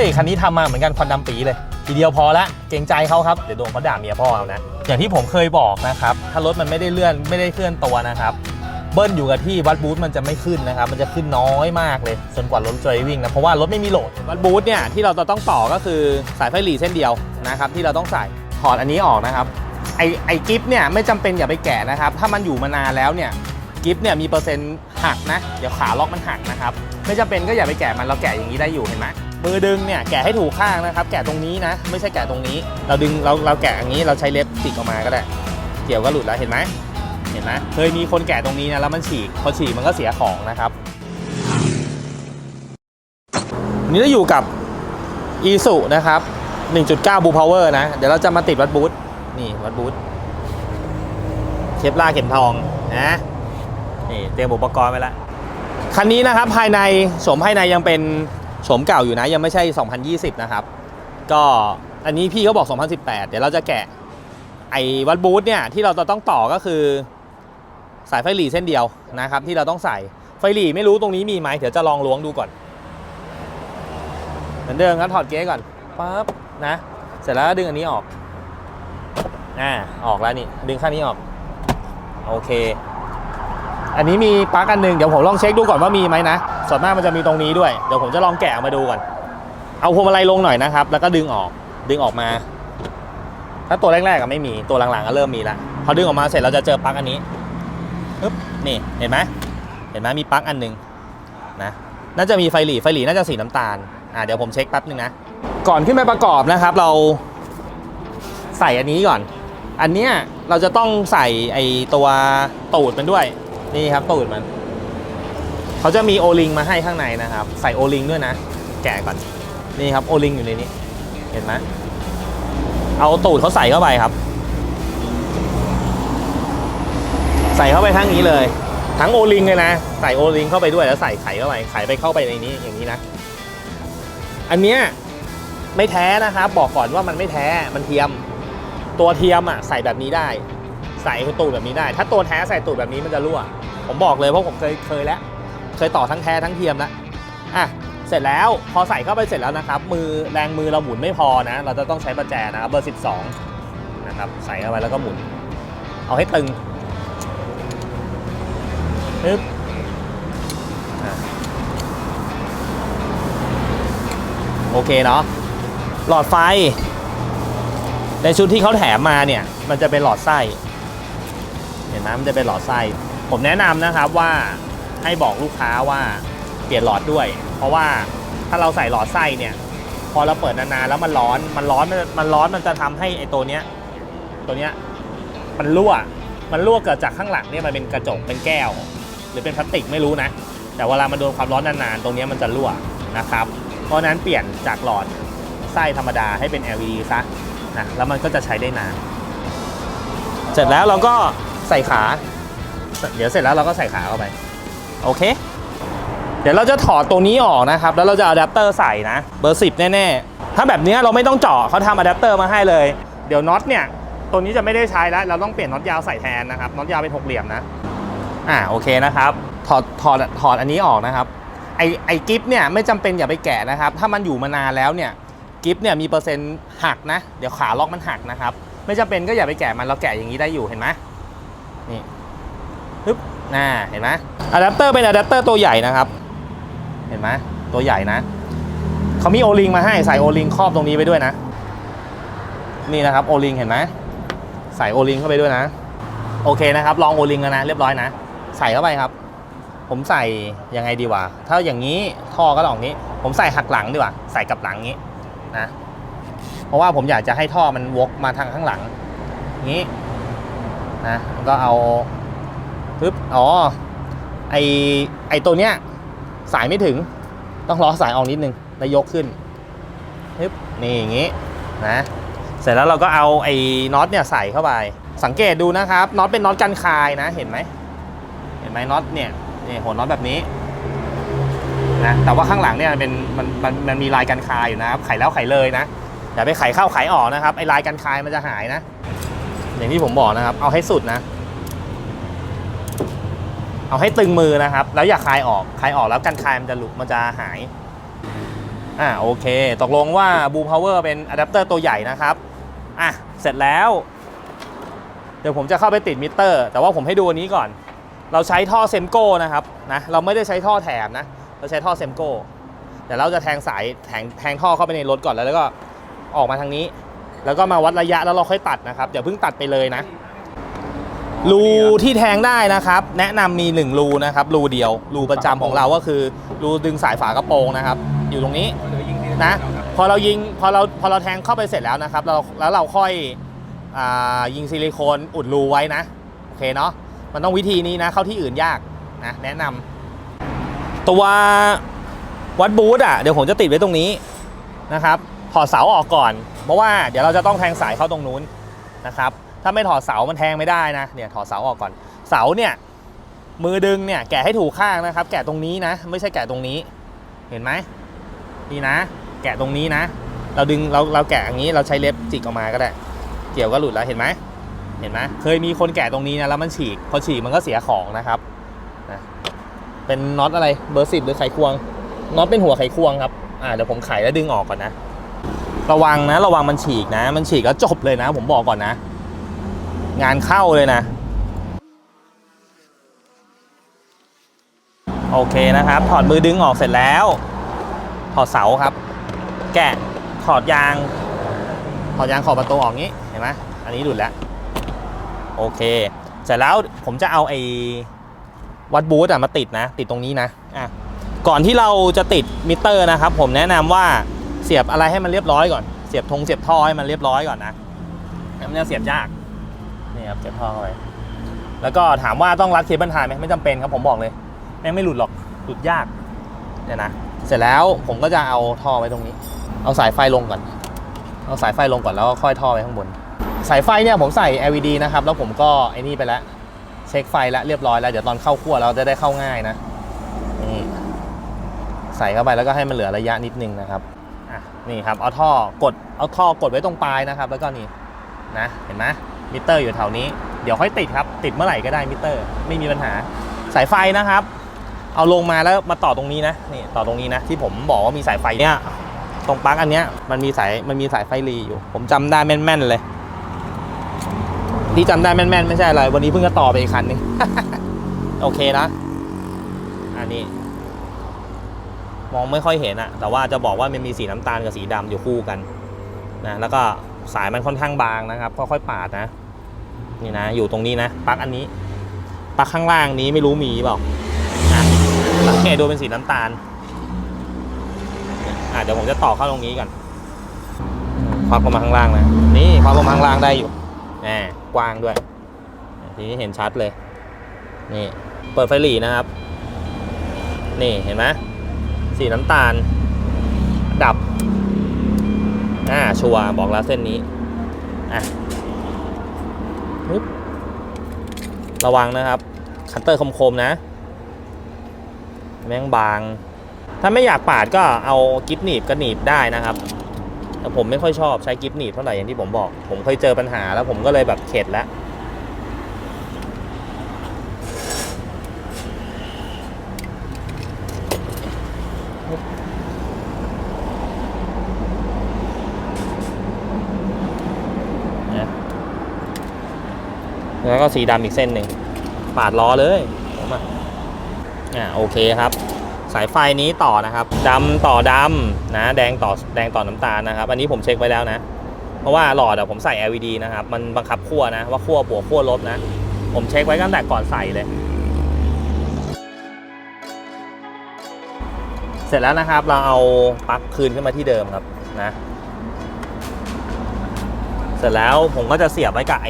ยคันนี้ทำมาเหมือนกันควันดำปีเลย ทีเดียวพอละเกรงใจเขาครับ เดี๋ยวโดนเขาด่าเมียพ่อเอานะ อย่างที่ผมเคยบอกนะครับ ถ้ารถมันไม่ได้เลื่อนไม่ได้เคลื่อนตัวนะครับ เบิ้ลอยู่กับที่วัดบูธมันจะไม่ขึ้นนะครับ มันจะขึ้นน้อยมากเลยจนกว่ารถจะวิ่งนะเพราะว่ารถไม่มีโหลดวัดบูธเนี่ยที่เราจะต้องต่อก็คือสายไฟหลีเส้นเดียวนะครับที่เราต้องใส่ถอดอันนี้ออกนะครับไอไอกิฟเนี่ยไม่จำเป็นอย่าไปแกะนะครับ ถ้ามันอยู่มานานแล้วเนี่ยกิฟเนี่ยมีเปอร์เซ็นต์หักนะ เดี๋ยวขาล็อกมันหักนะครับ ไม่จำเป็นก็อย่าไปแกะมันเราแกะอย่างนี้ได้อยู่เห็นไหม มือดึงเนี่ยแกะให้ถูกข้างนะครับ แกะตรงนี้นะ ไม่ใช่แกะตรงนี้ เราดึงเราเราแกะอย่างนี้เราใช้เล็บติดออกมาก็ได้ เกี่ยวก็หลุดแล้วเห็นไหมเห็นไหมเคยมีคนแก่ตรงนี้นะแล้วมันฉีกพอฉีกมันก็เสียของนะครับนนี้เราอยู่กับ e s u นะครับ 1.9 Blue Power นะ เดี๋ยวเราจะมาติดวัดบูธนี่วัดบูธเชฟล่าเข็มทองนะนี่เตรียมอุปกรณ์ไว้แล้วคันนี้นะครับภายในโฉมภายในยังเป็น โฉมเก่าอยู่นะยังไม่ใช่ 2020 นะครับ ก็อันนี้พี่เขาบอก 2018 เดี๋ยวเราจะแกะไอ้วัดบูธเนี่ยที่เราต้องต่อก็คือสายไฟหลีเส้นเดียวนะครับ ที่เราต้องใส่ไฟหลีไม่รู้ตรงนี้มีไหมเดี๋ยวจะลองล้วงดูก่อน เหมือนเดิมครับถอดเก๊ก่อนปั๊บนะ เสร็จแล้วดึงอันนี้ออกอ่าออกแล้วนี่ดึงข้างนี้ออก โอเค อันนี้มีปลั๊กอันหนึ่งเดี๋ยวผมลองเช็คดูก่อนว่ามีไหมนะส่วนมากมันจะมีตรงนี้ด้วยเดี๋ยวผมจะลองแกะออกมาดูก่อน เอาพวงมาลัยลงหน่อยนะครับ แล้วก็ดึงออกดึงออกมา ถ้าตัวแรกๆก็ไม่มีตัวหลังๆก็เริ่มมีละพอดึงออกมาเสร็จเราจะเจอปลั๊กอันนี้ปึ๊บนี่เห็นไหมเห็นไหมมีปลั๊กอันหนึ่งนะน่าจะมีไฟหลีไฟหลีน่าจะสีน้ำตาลอ่าเดี๋ยวผมเช็คแป๊บนึงนะก่อนขึ้นไปประกอบนะครับ เราใส่อันนี้ก่อน อันเนี้ยเราจะต้องใส่ไอตัวตูดมันด้วย นี่ครับตูดมัน เขาจะมีโอลิงมาให้ข้างในนะครับ ใส่โอลิงด้วยนะ แกะก่อน นี่ครับโอลิงอยู่ในนี้ เห็นไหมเอาตูดเขาใส่เข้าไปครับ ใส่เข้าไปทั้งนี้เลย ทั้งโอลิงเลยนะ ใส่โอลิงเข้าไปด้วยแล้วใส่ไข่เข้าไปไข่ไปเข้าไปในนี้อย่างนี้นะ อันเนี้ยไม่แท้นะครับ บอกก่อนว่ามันไม่แท้ มันเทียม ตัวเทียมอะใส่แบบนี้ได้ ใส่ตูดแบบนี้ได้ ถ้าตัวแท้ใส่ตูดแบบนี้มันจะรั่ว ผมบอกเลยเพราะผมเคยเคยแล้ว เคยต่อทั้งแท้ทั้งเทียมแล้วอะเสร็จแล้วพอใส่เข้าไปเสร็จแล้วนะครับ มือแรงมือเราหมุนไม่พอนะ เราจะต้องใช้ประแจนะครับเบอร์ 12 นะครับใส่เข้าไปแล้วก็หมุน เอาให้ตึงปึ๊บโอเคเนาะหลอดไฟ ในชุดที่เขาแถมมาเนี่ย มันจะเป็นหลอดไส้ เห็นไหมมันจะเป็นหลอดไส้ ผมแนะนำนะครับว่าให้บอกลูกค้าว่าเปลี่ยนหลอดด้วย เพราะว่าถ้าเราใส่หลอดไส้เนี่ย พอเราเปิดนานๆแล้วมันร้อนมันร้อนมันร้อนมันจะทำให้ไอ้ตัวเนี้ยตัวเนี้ยมันรั่วมันรั่วเกิดจากข้างหลังเนี่ยมันเป็นกระจกเป็นแก้ว หรือเป็นพลาสติกไม่รู้นะ แต่เวลามันโดนความร้อนนานๆ ตรงนี้มันจะรั่วนะครับ เพราะนั้นเปลี่ยนจากหลอดไส้ธรรมดาให้เป็น LED ซะนะแล้วมันก็จะใช้ได้นาน เสร็จแล้วเราก็ ใส่ขา เดี๋ยวเสร็จแล้วเราก็ใส่ขาเข้าไป โอเค เดี๋ยวเราจะถอดตัวนี้ออกนะครับ แล้วเราจะเอาอะแดปเตอร์ใส่นะ เบอร์10แน่ๆ ถ้าแบบนี้เราไม่ต้องเจาะเขาทำอะแดปเตอร์มาให้เลย เดี๋ยวน็อตเนี่ย ตัวนี้จะไม่ได้ใช้แล้ว เราต้องเปลี่ยนน็อตยาวใส่แทนนะครับ น็อตยาวเป็นหกเหลี่ยมนะ อ่า โอเคนะครับ ถอด ถอด ถอดอันนี้ออกนะครับ ไอไอกิฟเนี่ยไม่จำเป็นอย่าไปแกะนะครับ ถ้ามันอยู่มานานแล้วเนี่ยกิฟเนี่ยมีเปอร์เซ็นต์หักนะ เดี๋ยวขาล็อกมันหักนะครับ ไม่จำเป็นก็อย่าไปแกะมันเราแกะอย่างนี้ได้อยู่เห็นไหม นี่ปึ๊บน่าเห็นไหมอะแดปเตอร์เป็นอะแดปเตอร์ตัวใหญ่นะครับ เห็นไหมตัวใหญ่นะเขามีโอลิงมาให้ใส่โอลิงครอบตรงนี้ไปด้วยนะ นี่นะครับโอลิงเห็นไหมใส่โอลิงเข้าไปด้วยนะ โอเคนะครับ ลองโอลิงแล้วนะ เรียบร้อยนะ ใส่เข้าไปครับ ผมใส่ยังไงดีวะถ้าอย่างนี้ท่อก็ลองนี้ ผมใส่หักหลังดีกว่าใส่กับหลังนี้นะ เพราะว่าผมอยากจะให้ท่อมันวกมาทางข้างหลังนี้ นะก็เอาปึ๊บอ๋อไอไอตัวเนี้ยสายไม่ถึงต้องล้อสายออกนิดนึงแล้วยกขึ้นฮึบนี่อย่างงี้นะเสร็จแล้วเราก็เอาไอ้น็อตเนี่ยใส่เข้าไป สังเกตดูนะครับน็อตเป็นน็อตกันคายนะเห็นไหมเห็นไหมน็อตเนี่ยนี่หัวน็อตแบบนี้นะแต่ว่าข้างหลังเนี่ยมันเป็นมันมันมันมีลายกันคายอยู่นะครับไขแล้วไขเลยนะอย่าไปไขเข้าไขออกนะครับไอ้ลายกันคายมันจะหายนะ อย่างที่ผมบอกนะครับ เอาให้สุดนะ เอาให้ตึงมือนะครับ แล้วอย่าคลายออกคลายออกแล้วกันคลายมันจะหลุดมันจะหายอ่าโอเค ตกลงว่าบูพาวเวอร์เป็นอะแดปเตอร์ตัวใหญ่นะครับอะเสร็จแล้ว เดี๋ยวผมจะเข้าไปติดมิเตอร์ แต่ว่าผมให้ดูอันนี้ก่อน เราใช้ท่อเซมโก้นะครับนะเราไม่ได้ใช้ท่อแถมนะ เราใช้ท่อเซมโก้แต่เราจะแทงสายแทงแทงท่อเข้าไปในรถก่อนแล้วแล้วก็ออกมาทางนี้ แล้วก็มาวัดระยะแล้วเราค่อยตัดนะครับอย่าเพิ่งตัดไปเลยนะ รูที่แทงได้นะครับ แนะนำมี1รูนะครับรูเดียวรูประจำของเราก็คือรูดึงสายฝากระโปรงนะครับ อยู่ตรงนี้นะพอเรายิงพอเราพอเราแทงเข้าไปเสร็จแล้วนะครับเราแล้วเราค่อยอยิงซิลิโคนอุดรูไว้นะโอเคเนาะมันต้องวิธีนี้นะเข้าที่อื่นยากนะแนะนำตัววัดบูธอะเดี๋ยวผมจะติดไว้ตรงนี้นะครับถอดเสาออกก่อน เพราะว่าเดี๋ยวเราจะต้องแทงสายเข้าตรงนู้นนะครับ ถ้าไม่ถอดเสา มันแทงไม่ได้นะ เนี่ยถอดเสาออกก่อน เสาเนี่ยมือดึงเนี่ยแกะให้ถูกข้างนะครับ แกะตรงนี้นะ ไม่ใช่แกะตรงนี้ เห็นไหมนี่นะ แกะตรงนี้นะ เราดึงเราเราแกะอย่างนี้เราใช้เล็บจิกออกมาก็ได้ เกี่ยวก็หลุดแล้วเห็นไหมเห็นไหมเคยมีคนแกะตรงนี้นะแล้วมันฉีก พอฉีกมันก็เสียของนะครับนะเป็นน็อตอะไรเบอร์สิบหรือไขควงน็อตเป็นหัวไขควงครับอ่าเดี๋ยวผมไขแล้วดึงออกก่อนนะ ระวังนะ ระวังมันฉีกนะ มันฉีกแล้วจบเลยนะ ผมบอกก่อนนะ งานเข้าเลยนะ โอเคนะครับ ถอดมือดึงออกเสร็จแล้ว ถอดเสาครับ แกะถอดยาง ถอดยางขอบประตูออกงี้เห็นไหมอันนี้หลุดแล้ว โอเค เสร็จแล้วผมจะเอาไอ้วัดบูธอะมาติดนะ ติดตรงนี้นะอะก่อนที่เราจะติดมิเตอร์นะครับ ผมแนะนำว่า เสียบอะไรให้มันเรียบร้อยก่อน เสียบธงเสียบท่อให้มันเรียบร้อยก่อนนะแล้วมันจะเสียบยาก นี่ครับเสียบท่อเข้าไปแล้วก็ถามว่าต้องรัดเคเบิลไทยไหมไม่จำเป็นครับผมบอกเลย แม่งไม่หลุดหรอก หลุดยาก เนี่ยนะ เสร็จแล้วผมก็จะเอาท่อไว้ตรงนี้ เอาสายไฟลงก่อน เอาสายไฟลงก่อนแล้วก็ค่อยท่อไปข้างบน สายไฟเนี่ยผมใส่ LED นะครับ แล้วผมก็ไอ้นี่ไปแล้ว เช็คไฟแล้วเรียบร้อยแล้ว เดี๋ยวตอนเข้าขั้วเราจะได้เข้าง่ายนะ นี่ ใส่เข้าไปแล้วก็ให้มันเหลือระยะนิดนึงนะครับ นี่ครับเอาท่อกดเอาท่อกดไว้ตรงปลายนะครับ แล้วก็นี่นะเห็นไหมมิเตอร์อยู่แถวนี้เดี๋ยวค่อยติดครับ ติดเมื่อไหร่ก็ได้มิเตอร์ ไม่มีปัญหาสายไฟนะครับ เอาลงมาแล้วมาต่อตรงนี้นะนี่ต่อตรงนี้นะ ที่ผมบอกว่ามีสายไฟเนี่ยตรงปลั๊กอันเนี้ยมันมีสายมันมีสายไฟรีอยู่ ผมจำได้แม่นๆเลย ที่จำได้แม่นๆไม่ใช่อะไรวันนี้เพิ่งจะต่อไปอีกคันนึงโอเคนะอันนี้ มองไม่ค่อยเห็นอะแต่ว่าจะบอกว่ามันมีสีน้ำตาลกับสีดำอยู่คู่กันนะแล้วก็สายมันค่อนข้างบางนะครับค่อยๆปาดนะ นี่นะ อยู่ตรงนี้นะปลั๊กอันนี้ปลั๊กข้างล่างนี้ไม่รู้มีเปล่านะสังเกตดูเป็นสีน้ำตาลอะเดี๋ยวผมจะต่อเข้าตรงนี้ก่อนควักลงมาข้างล่างนะนี่ควักลงมาข้างล่างได้อยู่แหมกว้างด้วย ทีนี้เห็นชัดเลย นี่ เปิดไฟหลีนะครับ นี่เห็นไหม สีน้ำตาล ดับ อ่า ชัวบอกแล้วเส้นนี้ อะระวังนะครับ คัตเตอร์คมๆนะ แม่งบาง ถ้าไม่อยากปาดก็เอากิฟหนีบก็หนีบได้นะครับ แต่ผมไม่ค่อยชอบใช้กิฟหนีบเท่าไหร่อย่างที่ผมบอก ผมเคยเจอปัญหาแล้วผมก็เลยแบบเข็ดแล้ว แล้วก็สีดำอีกเส้นหนึ่งปาดล้อเลยมอะอ่าโอเคครับ สายไฟนี้ต่อนะครับดำต่อดำนะแดงต่อแดงต่อน้ำตาลนะครับ อันนี้ผมเช็คไว้แล้วนะ เพราะว่าหลอดอะผมใส่ LED นะครับ มันบังคับขั้วนะว่าขั้วบวกขั้วลบนะ ผมเช็คไว้ตั้งแต่ก่อนใส่เลย เสร็จแล้วนะครับเราเอาปลั๊กคืนขึ้นมาที่เดิมครับนะ เสร็จแล้วผมก็จะเสียบไว้กับไอ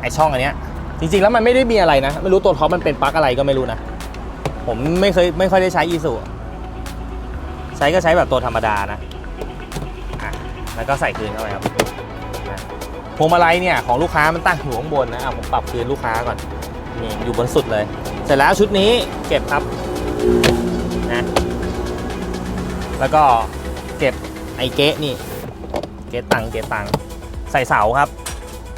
ไอช่องอันเนี้ยจริงๆแล้วมันไม่ได้มีอะไรนะ ไม่รู้ตัวท็อปมันเป็นปลั๊กอะไรก็ไม่รู้นะ ผมไม่เคยไม่ค่อยได้ใช้อีสุใช้ก็ใช้แบบตัวธรรมดานะแล้วก็ใส่คืนเข้าไปครับพวงมาลัยเนี่ยของลูกค้ามันตั้งอยู่ข้างบนนะอะผมปรับคืนลูกค้าก่อนนี่อยู่บนสุดเลย เสร็จแล้วชุดนี้เก็บครับนะแล้วก็เก็บไอเก๊ะนี่ เกตตังเกตตังใส่เสาครับ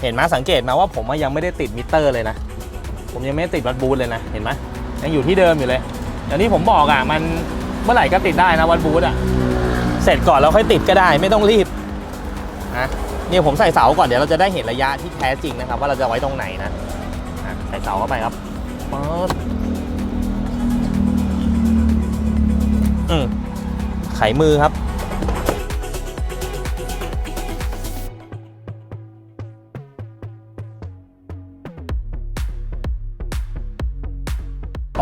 เห็นไหมสังเกตมาว่าผมยังไม่ได้ติดมิเตอร์เลยนะ ผมยังไม่ติดวัดบูธเลยนะ เห็นไหมยังอยู่ที่เดิมอยู่เลยอย่างที่ผมบอกอะมันเมื่อไหร่ก็ติดได้นะวัดบูธอะเสร็จก่อนแล้วค่อยติดก็ได้ไม่ต้องรีบนะเนี่ยผมใส่เสาก่อนเดี๋ยวเราจะได้เห็นระยะที่แท้จริงนะครับ ว่าเราจะไว้ตรงไหนนะใส่เสาเข้าไปครับปึ๊ดอืมไขมือครับ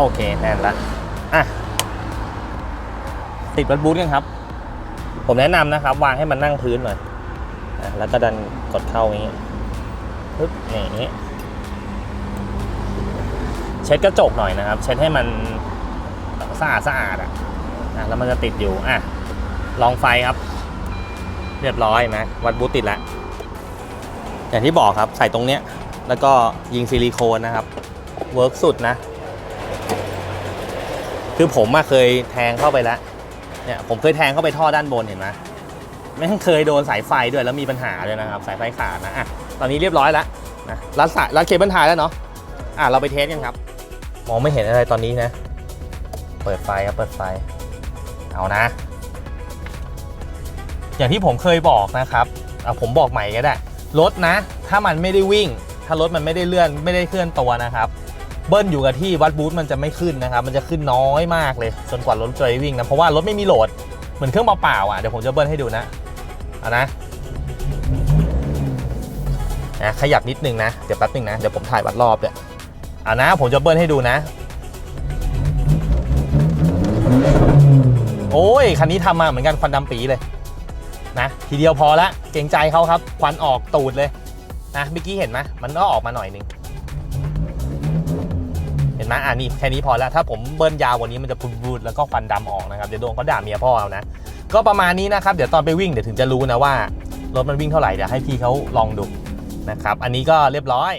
โอเค แน่นละอะติดวัดบูธกันครับ ผมแนะนำนะครับ วางให้มันนั่งพื้นหน่อยอแล้วก็ดันกดเข้าอย่างนี้ปึ๊บอย่างนี้เช็ดกระจกหน่อยนะครับ เช็ดให้มันสะอาดสะอาดอะอะแล้วมันจะติดอยู่อะลองไฟครับ เรียบร้อยไหมวัดบูธติดแล้วอย่างที่บอกครับใส่ตรงเนี้ย แล้วก็ยิงซิลิโคนนะครับ เวิร์กสุดนะ คือผมอะเคยแทงเข้าไปแล้วเนี่ยผมเคยแทงเข้าไปท่อด้านบนเห็นไหมไม่งเคยโดนสายไฟด้วยแล้วมีปัญหาเลยนะครับ สายไฟขาดนะอะตอนนี้เรียบร้อยแล้วนะรัดสายรัดเคเบิลไทยแล้วเนาะอะเราไปเทสกันครับ มองไม่เห็นอะไรตอนนี้นะ เปิดไฟครับเปิดไฟ เอานะ อย่างที่ผมเคยบอกนะครับอะผมบอกใหม่ก็ได้รถนะ ถ้ามันไม่ได้วิ่ง ถ้ารถมันไม่ได้เลื่อนไม่ได้เคลื่อนตัวนะครับ เบิ้ลอยู่กับที่วัดบูทมันจะไม่ขึ้นนะครับมันจะขึ้นน้อยมากเลยจนกว่ารถจะวิ่งนะเพราะว่ารถไม่มีโหลดเหมือนเครื่องเปล่าๆอะเดี๋ยวผมจะเบิ้ลให้ดูนะเอานะนะขยับนิดนึงนะ เดี๋ยวแป๊บนึงนะ เดี๋ยวผมถ่ายวัดรอบเนี่ยเอานะ ผมจะเบิ้ลให้ดูนะ โอ้ย คันนี้ทำมาเหมือนกันควันดำปีเลย นะ ทีเดียวพอละ เกรงใจเขาครับ ควันออกตูดเลย นะเมื่อกี้เห็นไหมมันก็ออกมาหน่อยนึง ไหมอ่านี่แค่นี้พอแล้วถ้าผมเบิ้ลยาวกว่านี้มันจะพูดแล้วก็ควันดำออกนะครับเดี๋ยวโดนเขาด่าเมียพ่อเอานะก็ประมาณนี้นะครับเดี๋ยวตอนไปวิ่งเดี๋ยวถึงจะรู้นะว่ารถมันวิ่งเท่าไหร่เดี๋ยวให้พี่เขาลองดูนะครับอันนี้ก็เรียบร้อย